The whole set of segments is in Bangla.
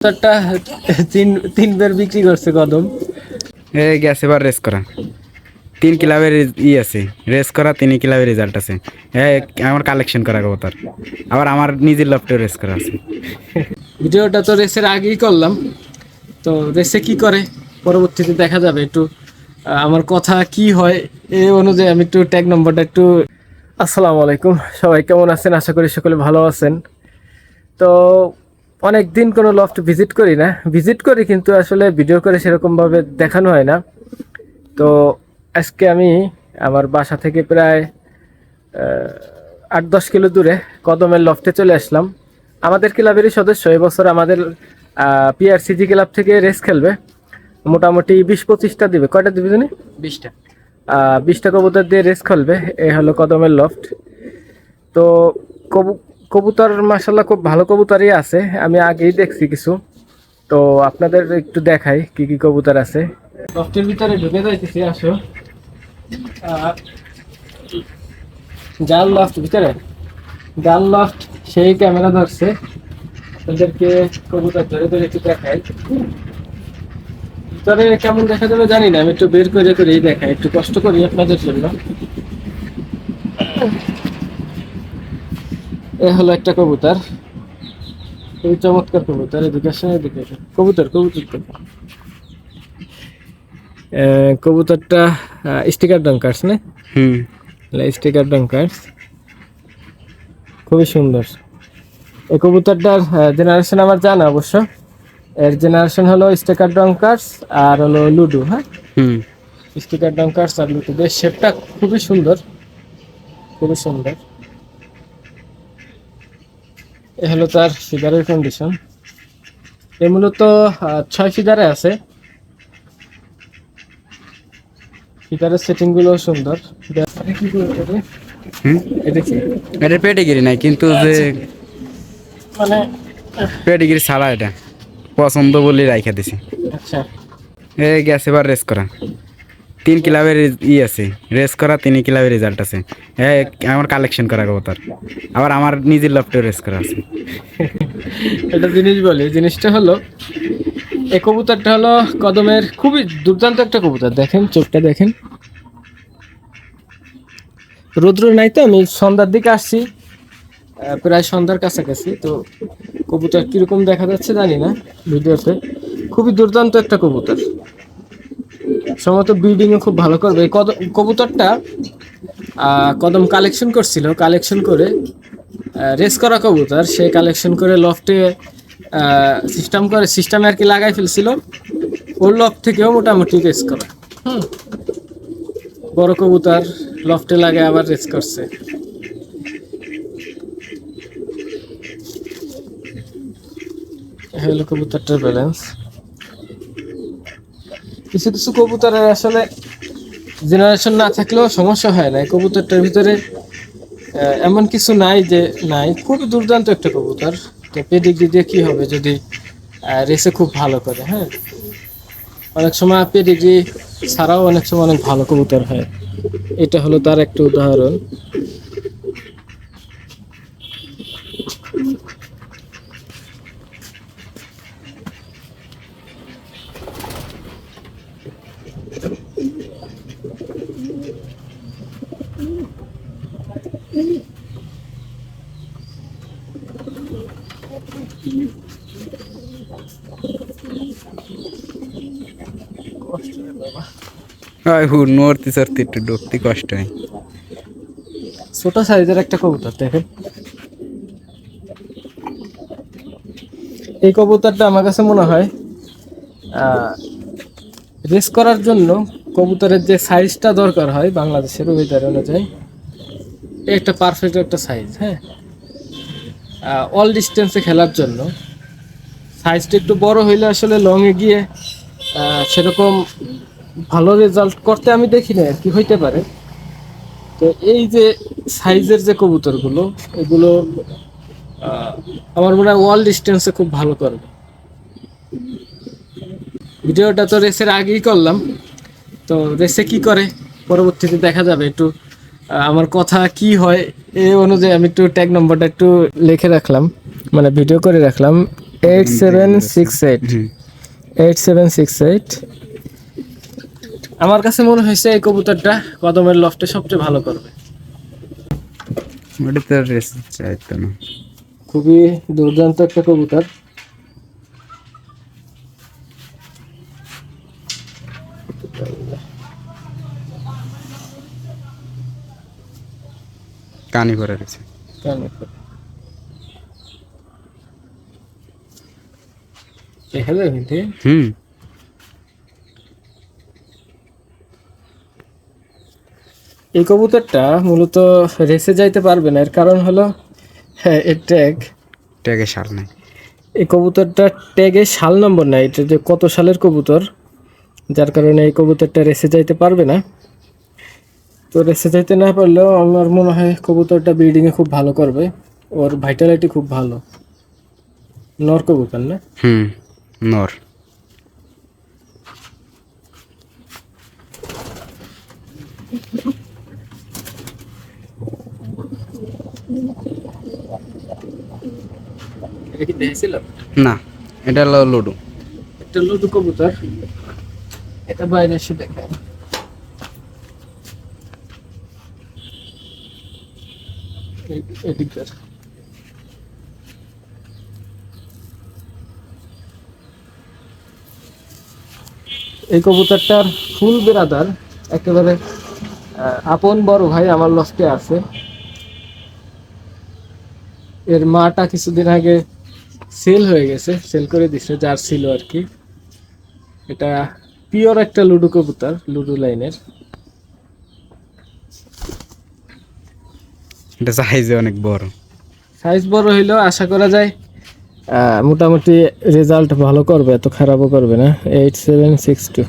একটা তিন তিনবার বিক্রি করছে কদম। এ গেছে এবার রেস করা। তিন ক্লাবের ই আছে। রেস করা তিন ক্লাবের রেজাল্ট আছে। এ আমার কালেকশন করা কবুতর আবার আমার নিজের লফটে রেস করা আছে। ভিডিওটা তো রেসের আগেই করলাম। তো রেসে কি করে? পরবর্তীতে দেখা যাবে একটু আহ, আমার কথা কি হয় এই অনুযায়ী আমি একটু ট্যাগ নম্বরটা একটু আসসালামু আলাইকুম। সবাই কেমন আছেন? আশা করি সকলে ভালো আছেন। তো অনেক দিন কোনো লফট ভিজিট করি না। ভিজিট করি কিন্তু আসলে ভিডিও করে সেরকমভাবে দেখানো হয় না। তো আজকে আমি আমার বাসা থেকে প্রায় আট দশ কিলো দূরে কদমের লফটে চলে আসলাম। আমাদের ক্লাবেরই সদস্য এবছর আমাদের পিআরসিজি ক্লাব থেকে রেস খেলবে। মোটামুটি বিশ পঁচিশটা দিবে। কয়টা দিবে জানি? বিশটা। বিশটা কবুতর দিয়ে রেস খেলবে। এ হলো কদমের লফট তো কবু কবুতর মাসাল্লাহ খুব ভালো কবুতরই আছে। আমি আগেই দেখছি কিছু। তো আপনাদের একটু দেখাই কি কি কবুতর আছে। লফটের ভিতরে ঢুকে যাইতেছি, আসো। জাল লফট ভিতরে? জাল লফট সেই ক্যামেরা ধরছে। আপনাদেরকে কবুতর ধরে ধরে একটু দেখাই। ভিতরে কেমন দেখা যাবে জানি না, আমি একটু বের করে করেই দেখাই। একটু কষ্ট করি আপনাদের জন্য। এ হলো একটা কবুতর। খুবই চমৎকার কবুতর এদিকে আসেন এদিকে আসেন। কবুতর কবুতর কবুতরটা স্টিকার ডঙ্কার্স না? হুম। স্টিকার ডঙ্কার্স খুবই সুন্দর। এই কবুতরটার জেনারেশন আমার জানা অবশ্য। এর জেনারেশন হলো স্টিকার ডঙ্কার্স আর হলো লুডু হ্যাঁ? হুম। স্টিকার ডঙ্কার্স আর লুডু। বেশ শেপটা খুবই সুন্দর। খুবই সুন্দর। এ হলো তার ফিগারের কন্ডিশন এ মূলত ছয় ফিগারে আছে। ফিগারের সেটিংগুলো সুন্দর। এটা পেডিগিরি নাই কিন্তু যে মানে পেডিগিরি ছাড়া এটা। পছন্দ বলে রাইখা দিছি। আচ্ছা। এ গেছে এবার রেস করা তিন ক্লাবের ই আছে। রেস করা তিন ক্লাবের রেজাল্ট আছে। এ, আমার কালেকশন করা কবুতর আবার আমার নিজের লফটে রেস করা আছে। একটা জিনিস বলি, জিনিসটা হলো এই কবুতরটা হলো কদমের খুবই দুর্দান্ত একটা কবুতর। দেখেন, চোখটা দেখেন। রৌদ্র নাই তো, আমি সন্ধ্যার দিকে আসছি। প্রায় সন্ধ্যার কাছাকাছি, তো কবুতর কীরকম দেখা যাচ্ছে জানি না ভিডিওতে। খুবই দুর্দান্ত একটা কবুতর। সম্ভবত ব্রিডিংও খুব ভালো করবে। এই কবুতরটা কদম কালেকশন করছিল কালেকশন করে রেস করা কবুতর। সে কালেকশন করে লফটে সিস্টেম করে সিস্টেমে আর কি লাগাই ফেলছিল। ওর লফট থেকেও মোটামুটি রেস করা। হুম। বড় কবুতর লফটে লাগে আবার রেস করছে। হলো কবুতরটার ব্যালেন্স কিছু কিছু কবুতরের আসলে জেনারেশন না থাকলেও সমস্যা হয় না। কবুতরটার ভিতরে এমন কিছু নাই যে, নাই। খুবই দুর্দান্ত একটা কবুতর। তো পেডিগ্রি দিয়ে কি হবে যদি রেসে খুব ভালো করে হ্যাঁ? অনেক সময় পেডিগ্রি ছাড়াও অনেক সময় অনেক ভালো কবুতর হয়। এটা হলো তার একটা উদাহরণ। হয় হু নড়তে চড়তে একটু ডুবতে কষ্ট হয়। ছোট সাইজের একটা কবুতর, দেখেন। এই কবুতরটা আমার কাছে মনে হয় রেস করার জন্য কবুতরের যে সাইজটা দরকার হয় বাংলাদেশের ওয়েদার অনুযায়ী একটা পারফেক্ট একটা সাইজ হ্যাঁ? অল ডিস্টেন্সে খেলার জন্য সাইজটা একটু বড় হইলে আসলে লংয়ে গিয়ে সেরকম ভালো রেজাল্ট করতে আমি দেখি না কি হইতে পারে তো এই যে সাইজের যে কবুতরগুলো এগুলো আমার মনে হয় ওয়াল ডিস্টেন্সে খুব ভালো করবে ভিডিওটা তো রেসের আগেই করলাম তো রেসে কি করে পরবর্তীতে দেখা যাবে একটু আমার কথা কি হয় এই অনুযায়ী আমি একটু ট্যাগ নম্বরটা একটু লিখে রাখলাম মানে ভিডিও করে রাখলাম eight seven six eight eight seven six eight আমার কাছে মনে হয়েছে এই কবুতরটা কদমের লফটে সবচেয়ে ভালো করবে। ওটা রেস চাইতো না। খুবই দুর্দান্ত একটা কবুতর। কানি করে রয়েছে। হুম। এই কবুতরটা মূলত রেসে যাইতে পারবে না। এর কারণ হলো হ্যাঁ এর ট্যাগ ট্যাগে শাল নাই। এই কবুতরটা ট্যাগে সাল নম্বর নাই। এটা যে কত সালের কবুতর যার কারণে এই কবুতরটা রেসে যাইতে পারবে না। তো রেসে যাইতে না পারলেও আমার মনে হয় কবুতরটা ব্রিডিংয়ে খুব ভালো করবে। ওর ভাইটালিটি খুব ভালো। নর কবুতর না? হুম নর। এটা কি না এটা হলো লুডু। একটা লুডু কবুতর। এটা বাইরে এসে এই- কবুতরটার ফুল বেরাদার একেবারে আপন বড় ভাই আমার লস্টে আছে। এর মাটা কিছুদিন আগে সেল হয়ে গেছে সেল করে দিছে যার ছিল আর কি। এটা পিওর একটা লুডো কবুতর লুডো লাইনের। এটা সাইজে অনেক বড়। সাইজ বড় হইলেও আশা করা যায় মোটামুটি রেজাল্ট ভালো করবে এত খারাপও করবে না। এইট সেভেন সিক্স টু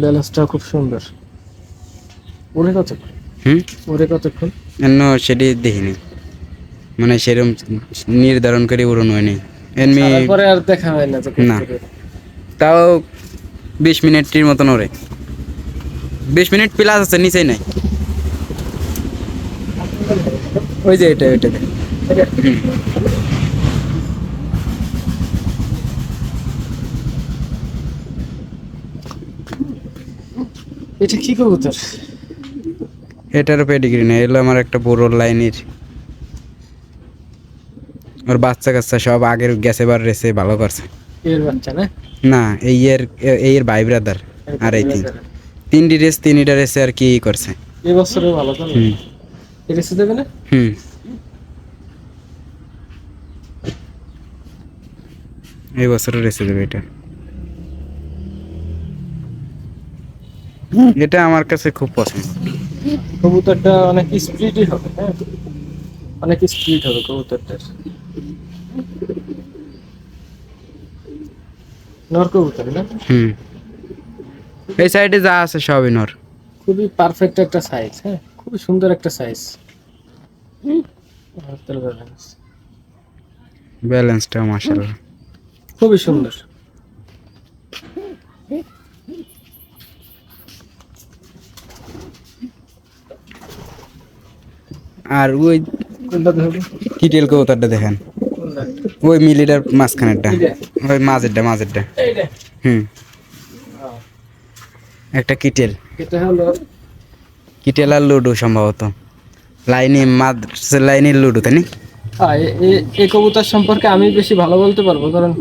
ব্যালেন্সটা খুব সুন্দর। ওরে কতক্ষণ? হুম? ওরে কতক্ষণ? সেটি দেখিনি। মানে সেরকম নির্ধারণ করে উড়ন হয়নি। এমনি তারপরে আর দেখা হয় না না। তাও বিশ মিনিটের মতন ওরে বিশ মিনিট প্লাস আছে নিচেই নাই। ওই যে এটা ওইটা। এটা কি কবুতর? এটারও পেডিগ্রি নেই এগুলো আমার একটা বড় লাইনের। ওর বাচ্চা কাচ্চা সব আগের গেছে বার রেসে ভালো করছে। না? এই এর এই এর ভাই ব্রাদার আর এই তিন। তিনটি রেস তিনটা রেসে আর কি করছে। এই বছরে ভালো করবে হুম। এটা দেবে না? হুম। এই বছর রেসে দেবে এটা। এটা আমার কাছে খুব পছন্দ। কবুতরটা অনেক স্পিডই হবে হ্যাঁ? অনেক স্পিড হবে কবুতরটার। নর কবুতর না? হুম। এই সাইডে যা আছে সবই নর। খুবই পারফেক্ট একটা সাইজ হ্যাঁ? খুবই সুন্দর একটা সাইজ ব্যালেন্সটা খুবই সুন্দর। আর ওই কোনটা কিটেল কবুতরটা দেখেন। ওই মিলিটার মাঝখানেরটা? ওই মাঝেরটা মাঝেরটা। হুম। একটা কিটেল। কিটেল আর লুডো সম্ভবত। লাইনে মাদ লাইনের লুডো তাই না? এই কবুতর সম্পর্কে আমি বেশি ভালো বলতে পারব কারণ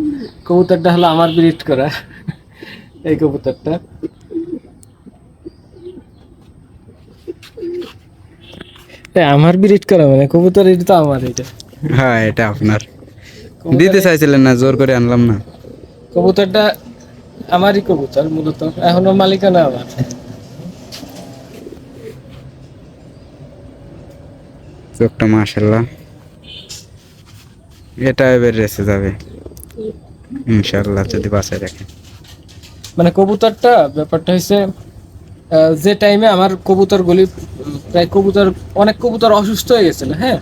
কবুতরটা হলো আমার ব্রিড করা এই কবুতরটা। আমার ব্রিড করা মানে কবুতর এটা তো আমার এটা। হ্যাঁ এটা আপনার। দিতে চাইছিলেন না জোর করে আনলাম না। কবুতরটা আমারই কবুতর মূলত এখনও মালিকানা আমার। চোখটা মাশাল্লাহ এটা এবার রেসে যাবে। ইনশাল্লাহ যদি বাসায় রাখে। মানে কবুতরটা ব্যাপারটা হচ্ছে যে টাইমে আমার কবুতরগুলি প্রায় কবুতর অনেক কবুতর অসুস্থ হয়ে গেছিল হ্যাঁ?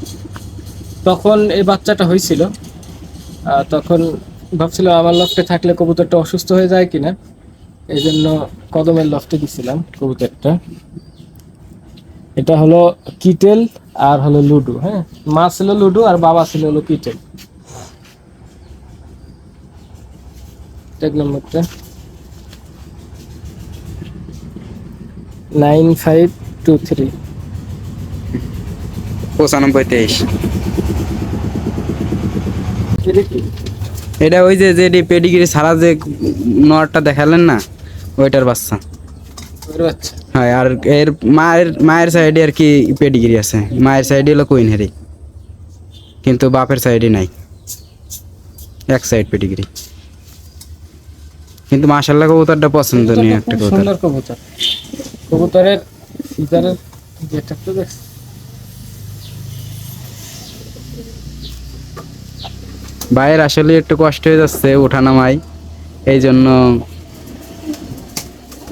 তখন এই বাচ্চাটা হয়েছিল তখন ভাবছিলাম আমার লফটে থাকলে কবুতরটা অসুস্থ হয়ে যায় কিনা। এই জন্য কদমের লফটে দিছিলাম কবুতরটা। এটা হলো কিটেল আর হলো লুডু হ্যাঁ? মা ছিল লুডু আর বাবা ছিল হলো কিটেল। ট্যাগ নম্বরটা। Nine five two three. পঁচানব্বই তেইশ। এটা ওই যে যেটি পেডিগিরি ছাড়া যে নরটা দেখালেন না ওইটার বাচ্চা। হ্যাঁ আর এর মায়ের মায়ের সাইডে আর কি পেডিগিরি আছে। মায়ের সাইডে হলো কুইন হেরি। কিন্তু বাপের সাইডে নাই। এক সাইড পেডিগিরি। কিন্তু মাশাল্লাহ কবুতরটা পছন্দনীয় একটা কবুতর। কবুতরের ফিচারের যেটা তো দেখ ভাইয়ের আসলে একটু কষ্ট হয়ে যাচ্ছে ওঠানামায় এই জন্য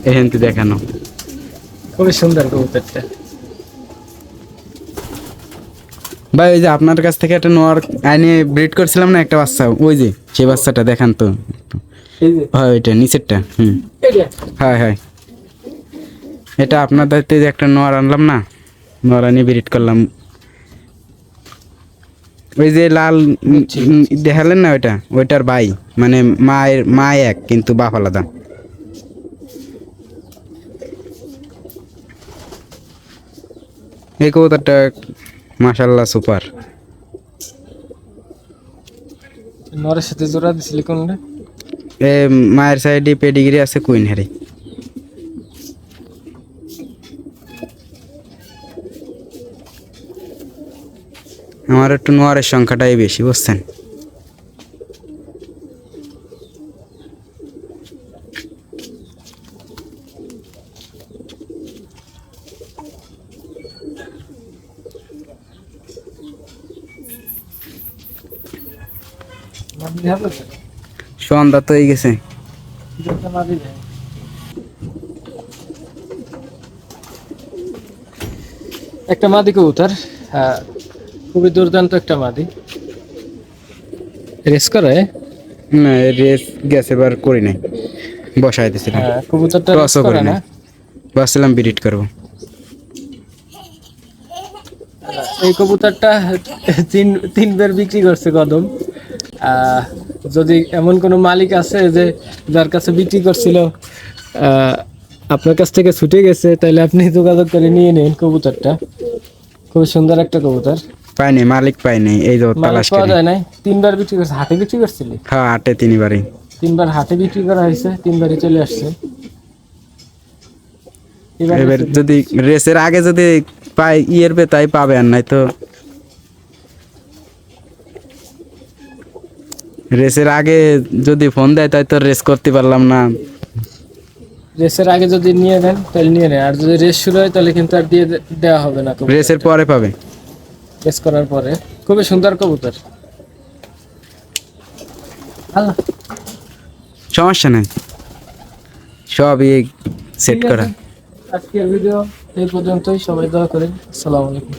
এহেন্তি দেখানো। খুবই সুন্দর কবুতরটা। ভাই ওই যে আপনার কাছ থেকে একটা নোয়ার আইনে ব্রিড করছিলাম না একটা বাচ্চা ওই যে সেই বাচ্চাটা দেখান তো। হয় ওইটা নিচেরটা হুম। হয় হয়। এটা আপনার দায়িত্বে যে একটা নোয়ার আনলাম না নোয়ার আনিয়ে ব্রিড করলাম। ওই যে লাল উম, উম, দেখালেন না ওইটা? ওইটার ভাই মানে মায়ের মা এক কিন্তু বাপ আলাদা। এই কবুতরটা মাশাল্লাহ সুপার। নরের সাথে জোড়া দিছিলি কোনটা? এ মায়ের সাইডে পেডিগ্রি আছে কুইন হ্যারি আমার একটু নোয়ারের সংখ্যাটাই বেশি বুঝছেন? সন্ধ্যা তো হয়ে গেছে। একটা মাদি কবুতর হ্যাঁ খুবই দুর্দান্ত একটা মাদি। রেস করে? না রেস গেছে এবার করি নাই। বসাই দিয়েছিলাম হ্যাঁ কবুতরটা রেস করে না। নাই। ভাবছিলাম বিরিট করব। এই কবুতরটা তিন তিনবার বিক্রি করছে কদম। যদি এমন কোনো মালিক আছে যে যার কাছে বিক্রি করছিল আহ, আপনার কাছ থেকে ছুটে গেছে তাহলে আপনি যোগাযোগ করে নিয়ে নিন কবুতরটা। খুব সুন্দর একটা কবুতর। পাইনি মালিক পাইনি এই যে তালাশ পাওয়া যায় নাই? তিনবার বিক্রি করছে। হাটে বিক্রি করছিলি হ্যাঁ আটে তিনবারই। তিনবার হাটে বিক্রি করা হয়েছে তিনবারই চলে আসছে। এবার যদি রেসের আগে যদি পাই ইয়ের বে তাই পাবে আর নাই তো। রেসের আগে যদি ফোন দেয় তাই তো রেস করতে পারলাম না। রেসের আগে যদি নিয়ে নেন তাহলে নিয়ে নেন। আর যদি রেস শুরু হয় তাহলে কিন্তু আর দিয়ে দেওয়া হবে না রেসের পরে পাবে। রেস করার পরে খুবই সুন্দর কবুতর। আল্লাহ। সমস্যা নেই। সবই সেট করা। আজকের ভিডিও এই পর্যন্তই। সবাই দোয়া করেন। আসসালামু আলাইকুম।